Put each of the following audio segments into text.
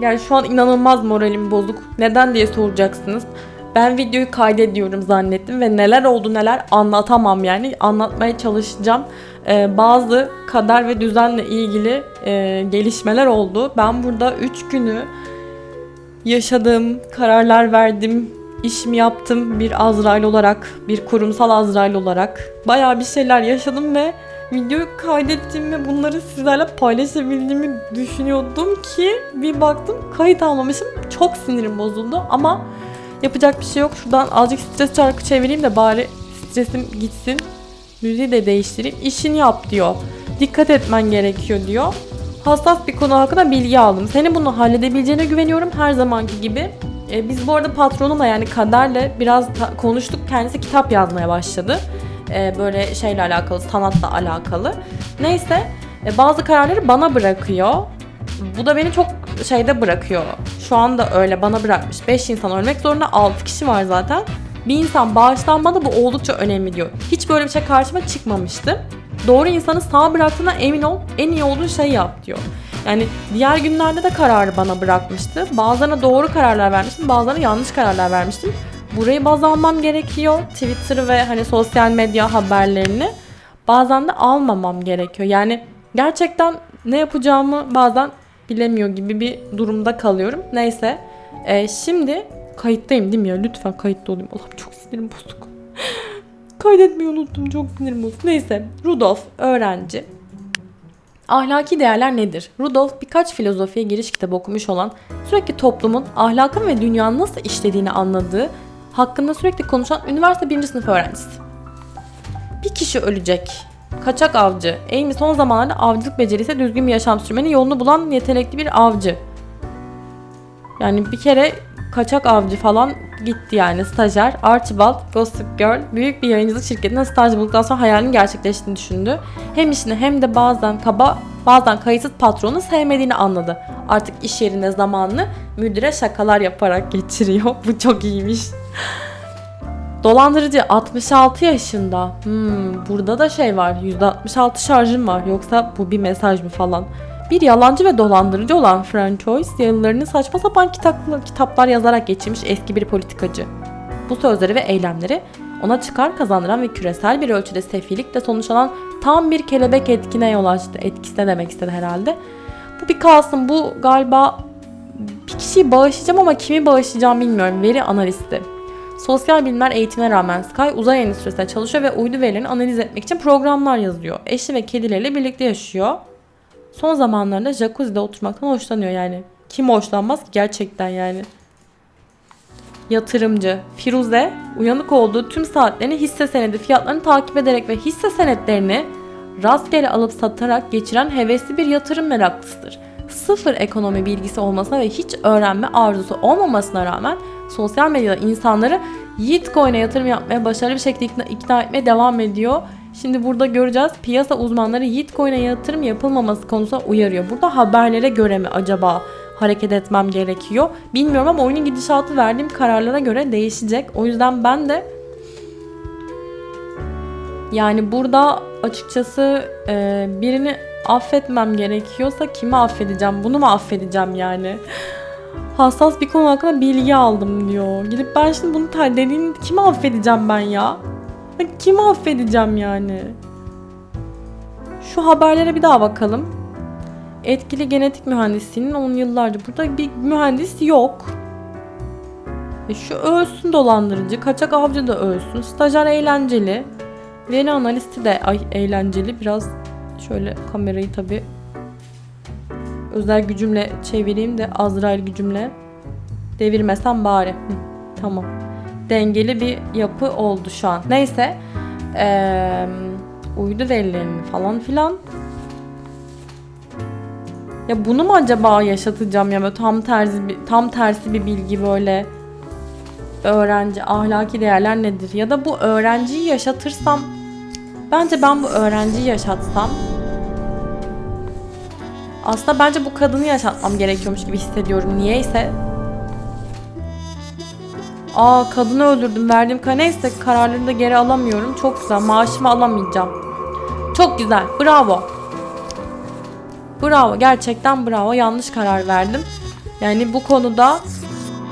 Yani şu an inanılmaz moralim bozuk. Neden diye soracaksınız. Ben videoyu kaydediyorum zannettim ve neler oldu neler anlatamam yani. Anlatmaya çalışacağım. Ee, bazı kader ve düzenle ilgili e, gelişmeler oldu. Ben burada 3 günü yaşadığım, kararlar verdim, işimi yaptım bir Azrail olarak, bir kurumsal Azrail olarak. Bayağı bir şeyler yaşadım ve videoyu kaydettiğim ve bunları sizlerle paylaşabildiğimi düşünüyordum ki bir baktım kayıt almamışım. Çok sinirim bozuldu ama yapacak bir şey yok. Şuradan azıcık stres şarkı çevireyim de bari stresim gitsin. Müziği de değiştireyim. İşini yap diyor. Dikkat etmen gerekiyor diyor. Hassas bir konu hakkında bilgi aldım. Seni bunu halledebileceğine güveniyorum her zamanki gibi. E, biz bu arada patronumla yani Kader'le biraz konuştuk. Kendisi kitap yazmaya başladı. E, böyle şeyle alakalı, sanatla alakalı. Neyse e, bazı kararları bana bırakıyor. Bu da beni çok şeyde bırakıyor. Şu anda öyle bana bırakmış. 5 insan ölmek zorunda 6 kişi var zaten. Bir insan bağışlanmadı bu oldukça önemli diyor. Hiç böyle bir şey karşıma çıkmamıştı. Doğru insanı sağ bıraktığına emin ol, en iyi olduğun şeyi yap diyor. Yani diğer günlerde de kararı bana bırakmıştı. Bazılarına doğru kararlar vermiştim, bazılarına yanlış kararlar vermiştim. Burayı baz almam gerekiyor. Twitter ve hani sosyal medya haberlerini bazen de almamam gerekiyor. Yani gerçekten ne yapacağımı bazen bilemiyor gibi bir durumda kalıyorum. Neyse. Ee, şimdi kayıttayım değil mi ya? Lütfen kayıtta olayım. Allah'ım çok sinirim bozuk. Kaydetmeyi unuttum. Çok sinirim bozuk. Neyse. Rudolf öğrenci. Ahlaki değerler nedir? Rudolf birkaç filozofiye giriş kitabı okumuş olan, sürekli toplumun ahlakın ve dünyanın nasıl işlediğini anladığı, hakkında sürekli konuşan üniversite birinci sınıf öğrencisi. Bir kişi ölecek. Kaçak avcı. Amy son zamanlarda avcılık becerisi düzgün bir yaşam sürmenin yolunu bulan yetenekli bir avcı. Yani bir kere kaçak avcı falan gitti yani stajyer. Archibald, Gossip Girl büyük bir yayıncılık şirketinde staj bulduktan sonra hayalinin gerçekleştiğini düşündü. Hem işini hem de bazen kaba bazen kayıtsız patronu sevmediğini anladı. Artık iş yerinde zamanını müdüre şakalar yaparak geçiriyor. Bu çok iyiymiş. Dolandırıcı 66 yaşında. Hmm, burada da şey var. %66 şarjım var. Yoksa bu bir mesaj mı falan. Bir yalancı ve dolandırıcı olan Francois yıllarını saçma sapan kitaplar, kitaplar yazarak geçirmiş eski bir politikacı. Bu sözleri ve eylemleri ona çıkar kazandıran ve küresel bir ölçüde sefilikle sonuçlanan tam bir kelebek etkine yol açtı. Etkisine demek istedi herhalde. Bu bir kalsın. Bu galiba bir kişiyi bağışlayacağım ama kimi bağışlayacağım bilmiyorum. Veri analisti. Sosyal bilimler eğitimine rağmen Sky uzay endüstrisinde çalışıyor ve uydu verilerini analiz etmek için programlar yazıyor. Eşi ve kedileriyle birlikte yaşıyor. Son zamanlarında jacuzzi'de oturmaktan hoşlanıyor yani. Kim hoşlanmaz ki gerçekten yani. Yatırımcı Firuze uyanık olduğu tüm saatlerini hisse senedi fiyatlarını takip ederek ve hisse senetlerini rastgele alıp satarak geçiren hevesli bir yatırım meraklısıdır. Sıfır ekonomi bilgisi olmasına ve hiç öğrenme arzusu olmamasına rağmen sosyal medyada insanları Yiğitcoin'e yatırım yapmaya başarılı bir şekilde ikna, ikna etmeye devam ediyor. Şimdi burada göreceğiz piyasa uzmanları Yiğitcoin'e yatırım yapılmaması konusunda uyarıyor. Burada haberlere göre mi acaba hareket etmem gerekiyor? Bilmiyorum ama oyunun gidişatı verdiğim kararlara göre değişecek. O yüzden ben de yani burada açıkçası e, birini affetmem gerekiyorsa kimi affedeceğim? Bunu mu affedeceğim yani? Hassas bir konu hakkında bilgi aldım diyor. Gidip ben şimdi bunu ter dediğin kimi affedeceğim ben ya? Ben kimi affedeceğim yani? Şu haberlere bir daha bakalım. Etkili genetik mühendisliğinin 10 yıllarca. Burada bir mühendis yok. E şu ölsün dolandırıcı, kaçak avcı da ölsün. Stajyer eğlenceli. Veri analisti de ay eğlenceli. Biraz şöyle kamerayı tabi özel gücümle çevireyim de Azrail gücümle devirmesem bari. Hı, tamam. Dengeli bir yapı oldu şu an. Neyse. Ee, uydu verilerini falan filan. Ya bunu mu acaba yaşatacağım ya böyle tam tersi bir, tam tersi bir bilgi böyle öğrenci ahlaki değerler nedir ya da bu öğrenciyi yaşatırsam bence ben bu öğrenciyi yaşatsam aslında bence bu kadını yaşatmam gerekiyormuş gibi hissediyorum niyeyse Aa kadını öldürdüm verdiğim kar neyse kararlarını da geri alamıyorum çok güzel maaşımı alamayacağım çok güzel bravo Bravo gerçekten bravo yanlış karar verdim. Yani bu konuda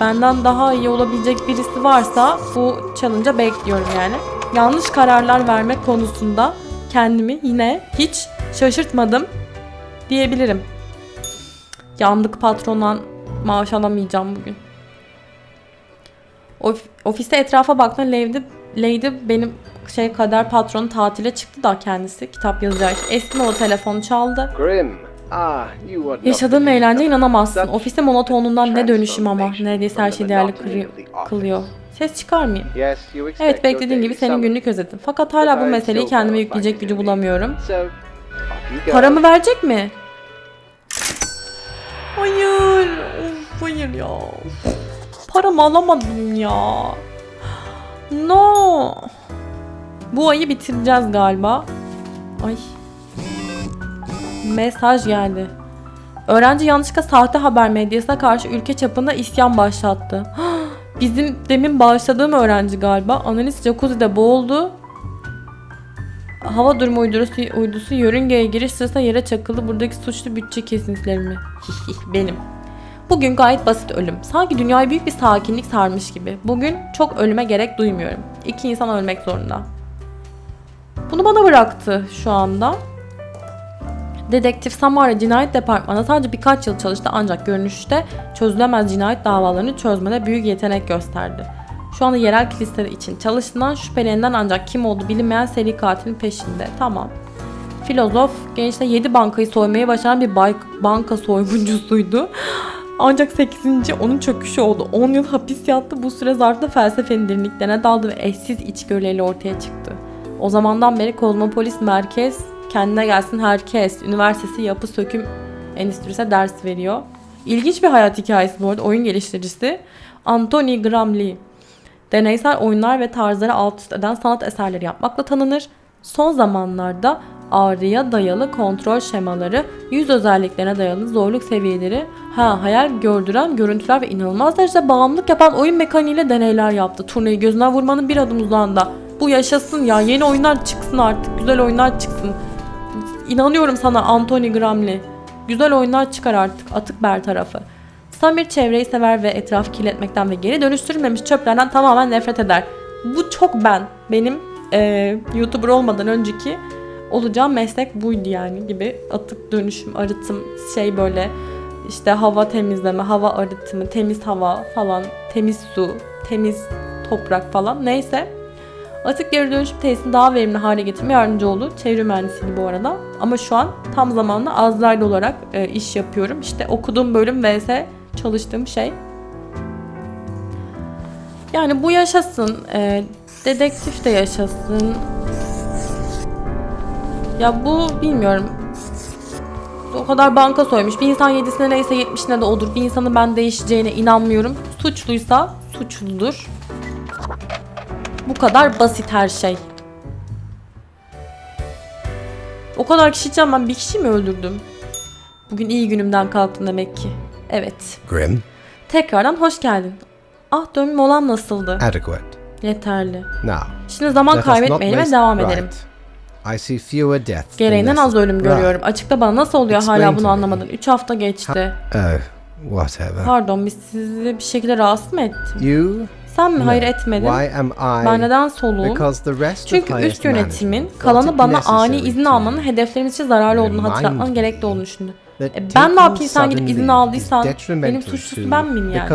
benden daha iyi olabilecek birisi varsa bu challenge'a bekliyorum yani. Yanlış kararlar verme konusunda kendimi yine hiç şaşırtmadım diyebilirim. Yandık patrondan maaş alamayacağım bugün. Of, ofiste etrafa baktım. Lady, Lady benim şey kader patronu tatile çıktı da kendisi kitap yazacağı için. Eski moda telefonu çaldı. Grim. Ah, Yaşadığım eğlence inanamazsın. Ofiste monotonluğundan ne dönüşüm ama. Neredeyse her şey değerli kılıyor. Ses çıkarmayayım. Evet your beklediğin gibi senin günlük özetin. Fakat hala bu meseleyi kendime yükleyecek gücü bulamıyorum. Paramı verecek mi? Hayır. Of, hayır ya. Paramı alamadım ya. No. Bu ayı bitireceğiz galiba. Ay. Mesaj geldi. Öğrenci yanlışlıkla sahte haber medyasına karşı ülke çapında isyan başlattı. Bizim demin bağışladığım öğrenci galiba. Analiz jacuzzi'de boğuldu. Hava durumu uydurusu, uydusu yörüngeye giriş sırasında yere çakıldı. Buradaki suçlu bütçe kesintileri mi? Benim. Bugün gayet basit ölüm. Sanki dünyayı büyük bir sakinlik sarmış gibi. Bugün çok ölüme gerek duymuyorum. İki insan ölmek zorunda. Bunu bana bıraktı şu anda. Dedektif Samara Cinayet Departmanı'nda sadece birkaç yıl çalıştı ancak görünüşte çözülemez cinayet davalarını çözmede büyük yetenek gösterdi. Şu anda yerel kiliseler için çalıştığından şüphelenilen ancak kim olduğu bilinmeyen seri katilin peşinde. Tamam. Filozof gençte 7 bankayı soymayı başaran bir banka soyguncusuydu. Ancak 8. onun çöküşü oldu. 10 yıl hapis yattı. Bu süre zarfında felsefenin derinliklerine daldı ve eşsiz içgörüleriyle ortaya çıktı. O zamandan beri Kozmopolis Merkez kendine gelsin herkes üniversitesi yapı söküm endüstrisine ders veriyor. İlginç bir hayat hikayesi bu arada oyun geliştiricisi Anthony Graham Lee. Deneysel oyunlar ve tarzları alt üst eden sanat eserleri yapmakla tanınır. Son zamanlarda ağrıya dayalı kontrol şemaları, yüz özelliklerine dayalı zorluk seviyeleri, ha hayal gördüren görüntüler ve inanılmaz derecede bağımlılık yapan oyun mekaniğiyle deneyler yaptı. Turnayı gözüne vurmanın bir adım uzağında. Bu yaşasın ya yeni oyunlar çıksın artık güzel oyunlar çıksın. İnanıyorum sana Anthony Gramley. Güzel oyunlar çıkar artık atık ber tarafı. Samir çevreyi sever ve etrafı kirletmekten ve geri dönüştürülmemiş çöplerden tamamen nefret eder. Bu çok ben. Benim eee YouTuber olmadan önceki olacağım meslek buydu yani gibi atık dönüşüm, arıtım, şey böyle işte hava temizleme, hava arıtımı, temiz hava falan, temiz su, temiz toprak falan neyse. Atık geri dönüşüm tesisini daha verimli hale getirmeye yardımcı oldu. Çevre mühendisiydi bu arada. Ama şu an tam zamanlı azlarlı olarak e, iş yapıyorum. İşte okuduğum bölüm vs çalıştığım şey. Yani bu yaşasın. e, dedektif de yaşasın. Ya bu bilmiyorum. O kadar banka soymuş. Bir insan yedisine neyse yetmişine de odur. Bir insanın ben değişeceğine inanmıyorum. Suçluysa suçludur. Bu kadar basit her şey. O kadar kişi için ben bir kişi mi öldürdüm? Bugün iyi günümden kalktım demek ki. Evet. Grim, Tekrardan hoş geldin. Ah dönüm molam nasıldı? adequate. Yeterli. Now, Şimdi zaman kaybetmeyelim ve devam edelim. right. I Gereğinden az ölüm görüyorum. Açıkta bana nasıl oluyor hala bunu anlamadın. 3 hafta geçti. Oh, whatever. Pardon biz sizi bir şekilde rahatsız mı ettim? You? Sen mi? Hayır etmedin. Why am I? Ben neden soluğum? Because the rest Çünkü of üst yönetimin kalanı bana ani izin almanın hedeflerimiz için zararlı olduğunu remind hatırlatman me gerekli olduğunu düşündü. E, ben ne yapayım sen gidip izin aldıysan benim suçlusu ben miyim yani?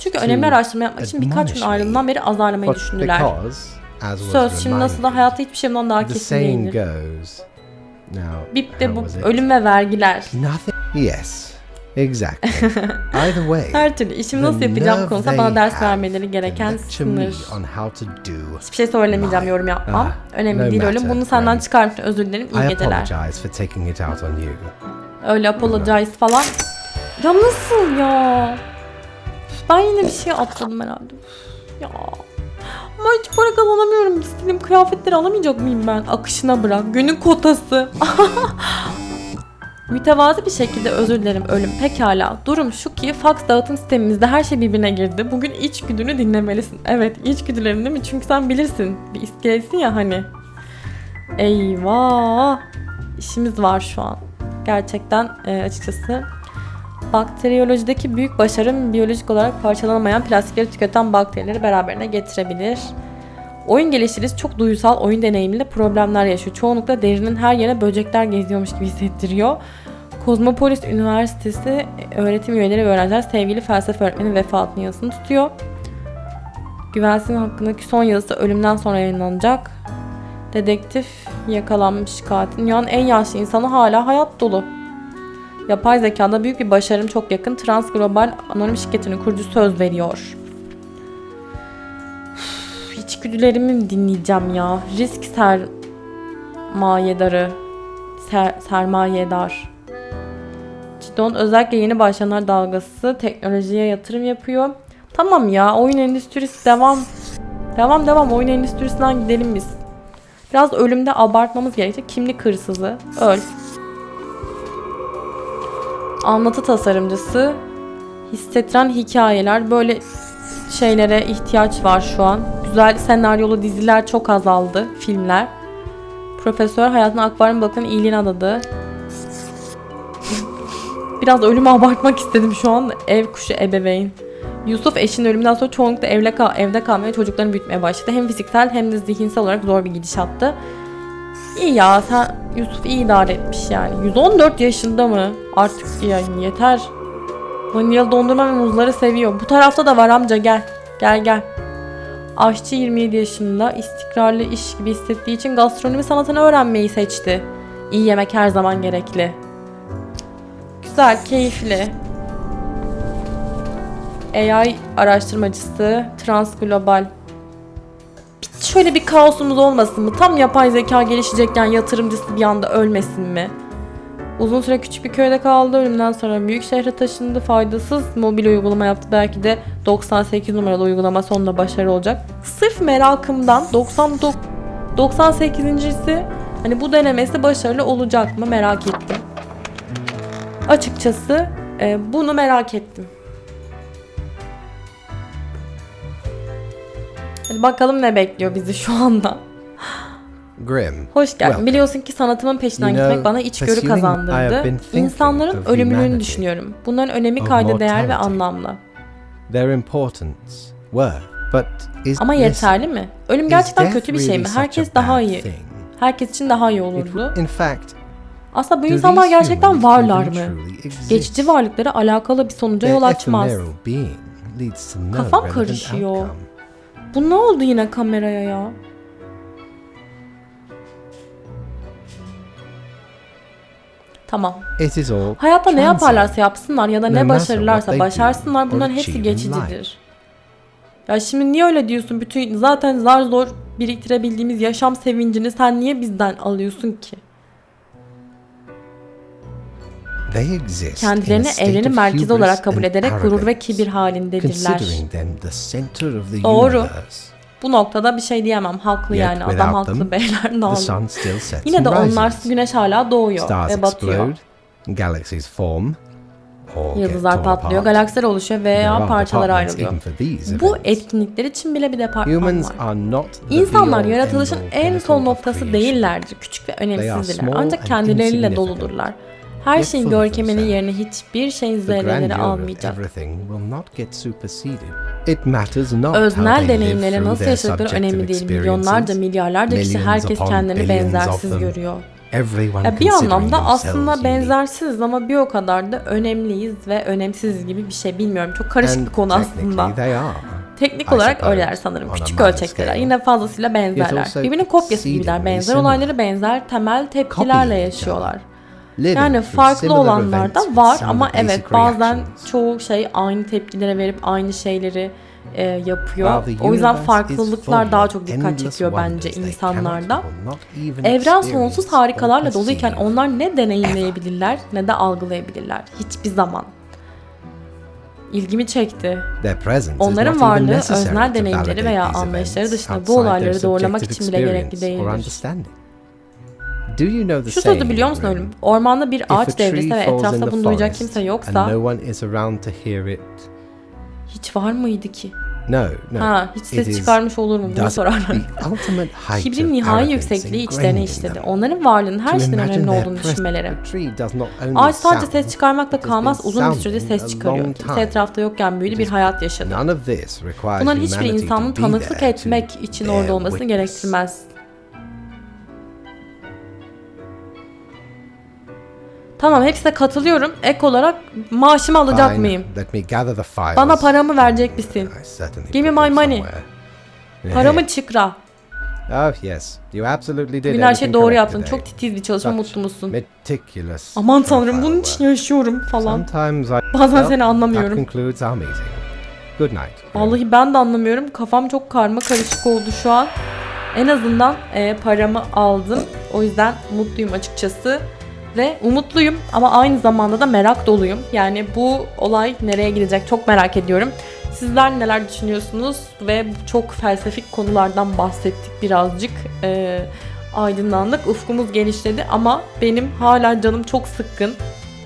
Çünkü önemli araştırma yapmak için birkaç gün ayrılığından beri azarlamayı düşündüler. Söz şimdi nasıl da hayatta hiçbir şey bundan daha kesin değildir. goes. Now, Bip de bu ölüm ve vergiler. Nothing. Yes, exactly. Either way. Her türlü işimi nasıl yapacağım konusunda bana ders vermeleri gereken sınır. Hiçbir şey söylemeyeceğim, yorum yapmam. Ah, Önemli no değil ölüm. Bunu senden çıkarmış özür dilerim. İyi I geceler. apologize for taking it out on you. Öyle apologize falan. Ya nasıl ya? Ben yine bir şey atladım herhalde. Ya. Ama hiç para kazanamıyorum. İstediğim kıyafetleri alamayacak mıyım ben? Akışına bırak. Günün kotası. Mütevazi bir şekilde özür dilerim ölüm. Pekala. Durum şu ki fax dağıtım sistemimizde her şey birbirine girdi. Bugün içgüdünü dinlemelisin. Evet içgüdülerin değil mi? Çünkü sen bilirsin. Bir iskelesin ya hani. Eyvah. İşimiz var şu an. Gerçekten e, açıkçası Bakteriyolojideki büyük başarım biyolojik olarak parçalanamayan plastikleri tüketen bakterileri beraberine getirebilir. Oyun geliştirici çok duysal oyun deneyimiyle problemler yaşıyor. Çoğunlukla derinin her yere böcekler geziyormuş gibi hissettiriyor. Kozmopolis Üniversitesi öğretim üyeleri ve öğrenciler sevgili felsefe öğretmeni vefatının yazısını tutuyor. Güvensin hakkındaki son yazısı ölümden sonra yayınlanacak. Dedektif yakalanmış katil. Dünyanın en yaşlı insanı hala hayat dolu. Yapay zekada büyük bir başarım çok yakın. Trans Global anonim şirketinin kurucusu söz veriyor. İçgüdülerimi dinleyeceğim ya. Risk sermayedarı. Ser, sermayedar. Cidon özellikle yeni başlayanlar dalgası teknolojiye yatırım yapıyor. Tamam ya oyun endüstrisi devam. Devam devam oyun endüstrisinden gidelim biz. Biraz ölümde abartmamız gerekecek. Kimlik hırsızı. Öl. Anlatı tasarımcısı. Hissettiren hikayeler. Böyle şeylere ihtiyaç var şu an. Güzel senaryolu diziler çok azaldı. Filmler. Profesör hayatına akvaryum balıkların iyiliğine adadı. Biraz ölümü abartmak istedim şu an. Ev kuşu ebeveyn. Yusuf eşinin ölümünden sonra çoğunlukla evde, kal evde kalmaya çocuklarını büyütmeye başladı. Hem fiziksel hem de zihinsel olarak zor bir gidişattı. İyi ya sen Yusuf iyi idare etmiş yani. 114 yaşında mı? Artık yani yeter. Vanilyalı dondurma ve muzları seviyor. Bu tarafta da var amca gel. Gel gel. Aşçı 27 yaşında istikrarlı iş gibi hissettiği için gastronomi sanatını öğrenmeyi seçti. İyi yemek her zaman gerekli. Güzel, keyifli. AI araştırmacısı, Trans Global. Bir- Şöyle bir kaosumuz olmasın mı? Tam yapay zeka gelişecekken yatırımcısı bir anda ölmesin mi? Uzun süre küçük bir köyde kaldı. Ölümden sonra büyük şehre taşındı. Faydasız mobil uygulama yaptı. Belki de 98 numaralı uygulama sonunda başarı olacak. Sırf merakımdan 99 98.si hani bu denemesi başarılı olacak mı merak ettim. Açıkçası e, bunu merak ettim. Hadi bakalım ne bekliyor bizi şu anda. Grim. Hoş geldin. Welcome. Biliyorsun ki sanatımın peşinden You know, gitmek bana içgörü kazandırdı. İnsanların humanity, düşünüyorum. Bunların önemi kayda değer ve anlamlı. Their importance, worth, but is Ama yeterli mi? Ölüm gerçekten kötü bir şey mi? Herkes daha iyi. Herkes için daha iyi olurdu. in fact, Aslında bu insanlar gerçekten varlar mı? Geçici varlıkları alakalı bir sonuca yol açmaz. Kafam karışıyor. Bu ne oldu yine kameraya ya? Tamam. It is all Hayatta ne yaparlarsa yapsınlar ya da ne başarırlarsa başarsınlar bunların hepsi geçicidir. Ya şimdi niye öyle diyorsun? Bütün zaten zar zor biriktirebildiğimiz yaşam sevincini sen niye bizden alıyorsun ki? Kendilerini evrenin merkezi olarak kabul ederek gurur ve kibir halindedirler. Considering them the center of the Doğru. Bu noktada bir şey diyemem. Haklı Yet yani. Adam haklı them, beyler still sets Yine de and onlar rises. güneş hala doğuyor Stars ve batıyor. explode, galaxies form, Yıldızlar patlıyor, galaksiler oluşuyor veya departments ayrılıyor. Bu etkinlikler için bile bir departman var. İnsanlar yaratılışın en son noktası değillerdir. Küçük ve önemsizdirler. Ancak kendileriyle doludurlar. Her şeyin görkeminin yerine hiçbir şeyin zerreleri almayacak. Öznel through nasıl yaşadıkları önemli değil. Milyonlarca, milyarlarca kişi herkes kendini benzersiz görüyor. Ya bir anlamda aslında unique. benzersiziz ama bir o kadar da önemliyiz ve önemsiziz gibi bir şey. Bilmiyorum. Çok karışık bir konu aslında. Teknik olarak öyleler sanırım. Küçük ölçekteler. Yine fazlasıyla benzerler. Birbirinin kopyası gibiler. Benzer olayları benzer temel tepkilerle yaşıyorlar. Yani farklı olanlar da var ama evet bazen çoğu şey aynı tepkilere verip aynı şeyleri e, yapıyor. O yüzden farklılıklar daha çok dikkat çekiyor bence insanlarda. Evren sonsuz harikalarla doluyken onlar ne deneyimleyebilirler ne de algılayabilirler. Hiçbir zaman. İlgimi çekti. Onların varlığı öznel deneyimleri veya anlayışları dışında bu olayları doğrulamak için bile gerekli değildir. Do you know the Şu sözü biliyor musun ölüm? Ormanda bir ağaç devresi ve etrafta bunu duyacak kimse yoksa no one is around to hear it, hiç var mıydı ki? No, no. Ha, hiç ses çıkarmış olur mu? Bunu sorarlar. Kibrin nihai yüksekliği içlerine in işledi. Onların varlığının her şeyden önemli olduğunu düşünmeleri. Ağaç sadece ses çıkarmakla kalmaz, uzun bir sounding ses çıkarıyor. Kimse etrafta yokken büyülü bir hayat yaşadı. Bunların humanity insanın tanıklık etmek için orada olmasını gerektirmez. Tamam hepsine katılıyorum. Ek olarak maaşımı alacak Fine, mıyım? Let me gather the files. Bana paramı verecek misin? I certainly Give me put my them money. somewhere. Paramı çıkra. Oh yes, you absolutely did Bugün her şeyi everything doğru correct yaptın. today. Çok titiz bir çalışma, Such mutlu musun? Meticulous. Aman tanrım profile bunun work. için yaşıyorum falan. Sometimes I Bazen seni That anlamıyorum. concludes our meeting. Good night. Vallahi ben de anlamıyorum. Kafam çok karma karışık oldu şu an. En azından e, paramı aldım. O yüzden mutluyum açıkçası. Ve umutluyum ama aynı zamanda da merak doluyum. Yani bu olay nereye gidecek çok merak ediyorum. Sizler neler düşünüyorsunuz? Ve çok felsefik konulardan bahsettik birazcık. E, aydınlandık, ufkumuz genişledi ama benim hala canım çok sıkkın.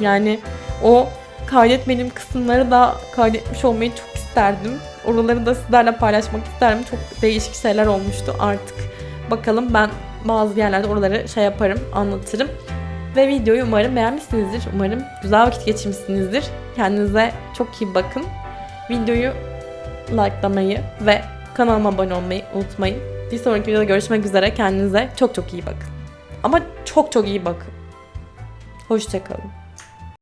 Yani o kaydetmediğim kısımları da kaydetmiş olmayı çok isterdim. Oraları da sizlerle paylaşmak isterim. Çok değişik şeyler olmuştu artık. Bakalım ben bazı yerlerde oraları şey yaparım, anlatırım. Ve videoyu umarım beğenmişsinizdir. Umarım güzel vakit geçirmişsinizdir. Kendinize çok iyi bakın. Videoyu likelamayı ve kanalıma abone olmayı unutmayın. Bir sonraki videoda görüşmek üzere. Kendinize çok çok iyi bakın. Ama çok çok iyi bakın. Hoşçakalın.